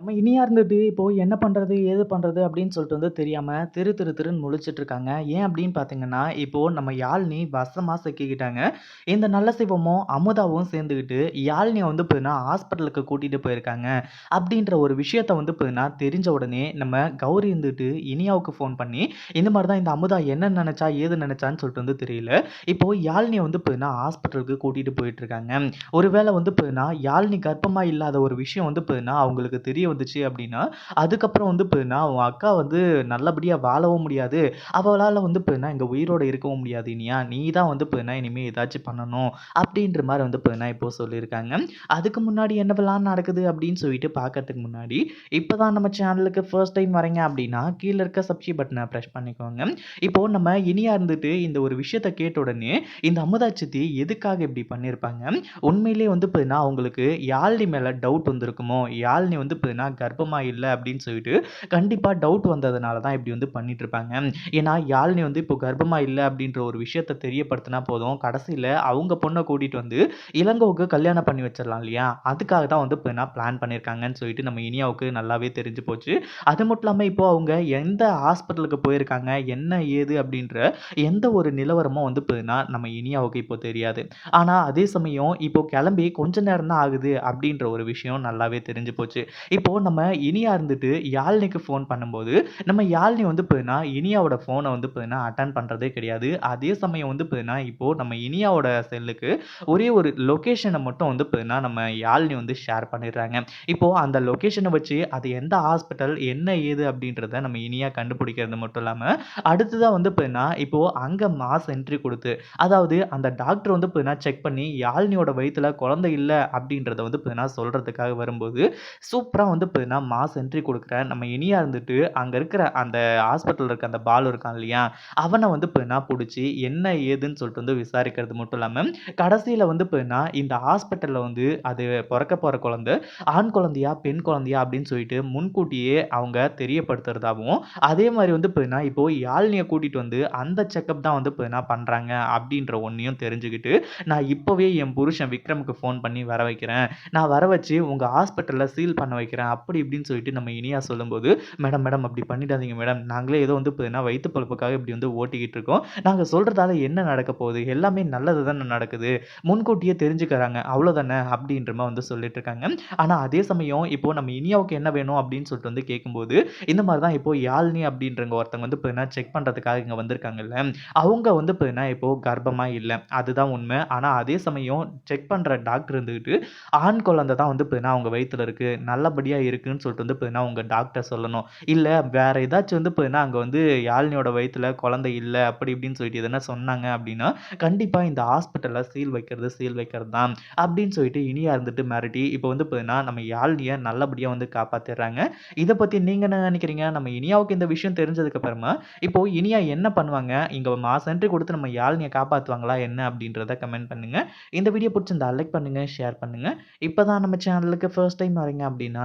நம்ம இனியா இருந்துட்டு, இப்போ என்ன பண்ணுறது ஏது பண்ணுறது அப்படின்னு சொல்லிட்டு வந்து தெரியாமல் திரு திரு திருன்னு முழிச்சிட்டு இருக்காங்க. ஏன் அப்படின்னு பார்த்தீங்கன்னா, இப்போ நம்ம யாழ்னி வசமாக சிக்கிக்கிட்டாங்க. இந்த நல்ல சிவமும், அமுதாவும் சேர்ந்துக்கிட்டு யாழ்னியை வந்து பார்த்தீங்கன்னா, ஹாஸ்பிட்டலுக்கு கூட்டிகிட்டு போயிருக்காங்க. அப்படின்ற ஒரு விஷயத்த வந்து பார்த்தீங்கன்னா, தெரிஞ்ச உடனே நம்ம கௌரி இருந்துட்டு இனியாவுக்கு ஃபோன் பண்ணி, இந்த மாதிரி தான் இந்த அமுதா என்ன நினச்சா ஏது நினச்சான்னு சொல்லிட்டு வந்து தெரியல. இப்போ யாழ்னியை வந்து பார்த்தீங்கன்னா, ஹாஸ்பிட்டலுக்கு கூட்டிகிட்டு போயிட்டுருக்காங்க. ஒருவேளை வந்து பார்த்தீங்கன்னா, யாழ்னி கர்ப்பமாக இல்லாத ஒரு விஷயம் வந்து பார்த்தீங்கன்னா, அவங்களுக்கு தெரிய வந்துச்சு அப்படின்னா, அதுக்கப்புறம் வந்து பார்த்தீங்கன்னா, உன் அக்கா வந்து நல்லபடியா வாழவும் முடியாது. அவளால வந்து பார்த்தீங்கன்னா, இங்கே உயிரோட இருக்கவும் முடியாது இனியா. நீ தான் வந்து பார்த்தீங்கன்னா, இனிமேல் ஏதாச்சும் பண்ணணும். அப்படின்ற மாதிரி வந்து பார்த்தீங்கன்னா, இப்போ சொல்லியிருக்காங்க. அதுக்கு முன்னாடி என்னவெல்லாம் நடக்குது அப்படின்னு சொல்லிட்டு பார்க்கறதுக்கு முன்னாடி, இப்போ தான் நம்ம சேனலுக்கு ஃபர்ஸ்ட் டைம் வரீங்க அப்படின்னா, கீழே இருக்க சப்ஸ்கிரைப் பட்டனை ப்ரெஷ் பண்ணிக்கோங்க. இப்போ நம்ம இனியா இருந்துட்டு இந்த ஒரு விஷயத்தை கேட்ட உடனே, இந்த அமுதா சித்தி எதுக்காக இப்படி பண்ணியிருப்பாங்க? உண்மையிலேயே வந்து பார்த்தீங்கன்னா, அவங்களுக்கு யாழினி மேலே டவுட் வந்திருக்குமோ? யாழினி வந்து பார்த்தீங்கன்னா, கர்ப்பமா இல்ல அப்படின்னு சொல்லிட்டு கண்டிப்பா டவுட் வந்ததுனால தான் இப்படி வந்து பண்ணிட்டுருப்பாங்க. ஏன்னா, யாழினி வந்து இப்போ கர்ப்பமா இல்ல அப்படின்ற ஒரு விஷயத்த தெரியப்படுத்தினா போதும். கடைசியில அவங்க பொண்ணை கூட்டிட்டு வந்து இளங்கோவுக்கு கல்யாணம் பண்ணி வச்சிடலாம் இல்லையா? அதுக்காக தான் வந்து பார்த்தீங்கன்னா, பிளான் பண்ணியிருக்காங்கன்னு சொல்லிட்டு நம்ம இனியாவுக்கு நல்லாவே தெரிஞ்சு போச்சு. அது மட்டும் இல்லாம இப்போ அவங்க எந்த ஹாஸ்பிட்டலுக்கு போயிருக்காங்க? என்ன ஏது? அப்படின்ற எந்த ஒரு நிலவரமும் வந்து பார்த்தீங்கன்னா, நம்ம இனியாவுக்கு இப்போ தெரியாது. ஆனா, அதே சமயம் இப்போ கிளம்பி கொஞ்ச நேரம் தான் ஆகுது அப்படின்ற ஒரு விஷயம் நல்லாவே தெரிஞ்சு போச்சு. இப்போ இப்போது நம்ம இனியா இருந்துட்டு யாழ்னிக்கு ஃபோன் பண்ணும்போது, நம்ம யாழினி வந்து பார்த்தீங்கன்னா, இனியாவோட ஃபோனை வந்து பார்த்தீங்கன்னா, அட்டன் பண்ணுறதே கிடையாது. அதே சமயம் வந்து பார்த்தீங்கன்னா, இப்போது நம்ம இனியாவோட செல்லுக்கு ஒரே ஒரு லொக்கேஷனை மட்டும் வந்து பார்த்தீங்கன்னா, நம்ம யாழ்னி வந்து ஷேர் பண்ணிடுறாங்க. இப்போது அந்த லொக்கேஷனை வச்சு அது எந்த ஹாஸ்பிட்டல்? என்ன ஏது? அப்படின்றத நம்ம இனியா கண்டுபிடிக்கிறது மட்டும் இல்லாமல் அடுத்ததாக வந்து பார்த்தீங்கன்னா, இப்போது அங்கே மாஸ் என்ட்ரி கொடுத்து அதாவது அந்த டாக்டர் வந்து பார்த்தீங்கன்னா, செக் பண்ணி யாழ்னியோட வயிற்றில் குழந்தை இல்லை அப்படின்றத வந்து பார்த்தீங்கன்னா, சொல்கிறதுக்காக வரும்போது, சூப்பராக வந்து வந்து பார்த்தீங்கன்னா, மாஸ் என்ட்ரி கொடுக்குறேன் நம்ம இனியா இருந்துட்டு, அங்கே இருக்கிற அந்த ஹாஸ்பிட்டலில் இருக்க அந்த பாலு இருக்கான் இல்லையா? அவனை வந்து பார்த்தீங்கன்னா, பிடிச்சி என்ன ஏதுன்னு சொல்லிட்டு வந்து விசாரிக்கிறது மட்டும் இல்லாமல் கடைசியில் வந்து பார்த்தீங்கன்னா, இந்த ஹாஸ்பிட்டலில் வந்து அது பிறக்க போகிற குழந்தை ஆண் குழந்தையா? பெண் குழந்தையா? அப்படின்னு சொல்லிட்டு முன்கூட்டியே அவங்க தெரியப்படுத்துறதாகவும் அதே மாதிரி வந்து பார்த்தீங்கன்னா, இப்போது யாழ்னியை கூட்டிகிட்டு வந்து அந்த செக்கப் தான் வந்து பார்த்தீங்கன்னா பண்ணுறாங்க அப்படின்ற ஒன்றையும் தெரிஞ்சுக்கிட்டு, நான் இப்போவே என் புருஷன் விக்ரமுக்கு ஃபோன் பண்ணி வர வைக்கிறேன். நான் வர வச்சு உங்கள் ஹாஸ்பிட்டலில் சீல் பண்ண வைக்கிறேன். அப்படி இப்படின்னு சொல்லிட்டு நம்ம இனியா சொல்லும்போது, மேடம் மேடம் அப்படி பண்ணிடாதீங்க மேடம். நாங்களே ஏதோ வந்து பார்த்தீங்கன்னா, வயிற்று பழப்புக்காக இப்படி வந்து ஓட்டிக்கிட்டு இருக்கோம். நாங்கள் சொல்றதால என்ன நடக்க போகுது? எல்லாமே நல்லது தானே நடக்குது. முன்கூட்டியே தெரிஞ்சுக்கிறாங்க. அவ்வளோதானே அப்படின்ற மாதிரி வந்து சொல்லிட்டு இருக்காங்க. ஆனால் அதே சமயம் இப்போ நம்ம இனியாவுக்கு என்ன வேணும்? அப்படின்னு சொல்லிட்டு வந்து கேட்கும்போது, இந்த மாதிரி தான் இப்போ யாழ்னி அப்படின்றவங்க ஒருத்தவங்க வந்து பார்த்தீங்கன்னா, செக் பண்ணுறதுக்காக இங்கே வந்திருக்காங்கல்ல. அவங்க வந்து பார்த்தீங்கன்னா, இப்போ கர்ப்பமாக இல்லை அதுதான் உண்மை. ஆனால் அதே சமயம் செக் பண்ணுற டாக்டர் இருந்துக்கிட்டு ஆண் குழந்தை தான் வந்து பார்த்தீங்கன்னா, அவங்க வயிற்றுல இருக்கு. நல்லபடியாக இருக்குன்னு சொல்லிட்டு வந்து பார்த்தீங்கன்னா, உங்கள் டாக்டர் சொல்லணும். இல்லை வேற ஏதாச்சும் வந்து பார்த்தீங்கன்னா, அங்கே வந்து யாழினியோட வயிற்றில் குழந்தை இல்லை அப்படி இப்படின்னு சொல்லிட்டு எதனா சொன்னாங்க அப்படின்னா, கண்டிப்பாக இந்த ஹாஸ்பிட்டலில் சீல் வைக்கிறது சீல் வைக்கிறது தான். அப்படின்னு சொல்லிட்டு இனியாக இருந்துட்டு மிரட்டி, இப்போ வந்து பார்த்தீங்கன்னா, நம்ம யாழ்னியை நல்லபடியாக வந்து காப்பாத்திடுறாங்க. இதை பற்றி நீங்கள் என்ன நினைக்கிறீங்க நம்ம இனியாவுக்கு இந்த விஷயம் தெரிஞ்சதுக்கு அப்புறமா, இப்போ இனியா என்ன பண்ணுவாங்க? இங்கே மாஸ் கொடுத்து நம்ம யாழ்னியை காப்பாற்றுவாங்களா என்ன? அப்படின்றத கமெண்ட் பண்ணுங்க. இந்த வீடியோ பிடிச்சிருந்தா லைக் பண்ணுங்க, ஷேர் பண்ணுங்க. இப்போ தான் நம்ம சேனலுக்கு ஃபர்ஸ்ட் டைம் வரீங்க அப்படின்னா,